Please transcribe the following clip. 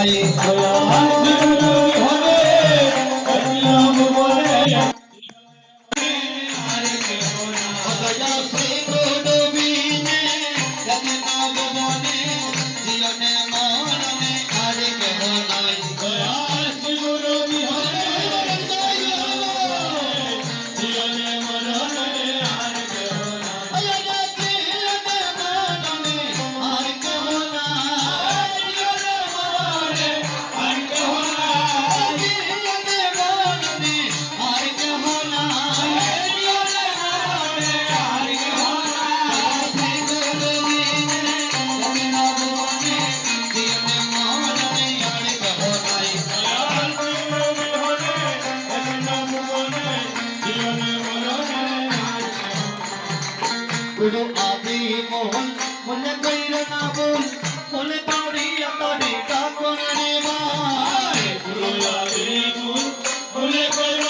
Ay, ay, ay, মোহন, মনে কইর না বল মনে পড়িয়া তরে তখন রে ভাই ভুলে কইরো না ভুল ভুল করিয়া কেন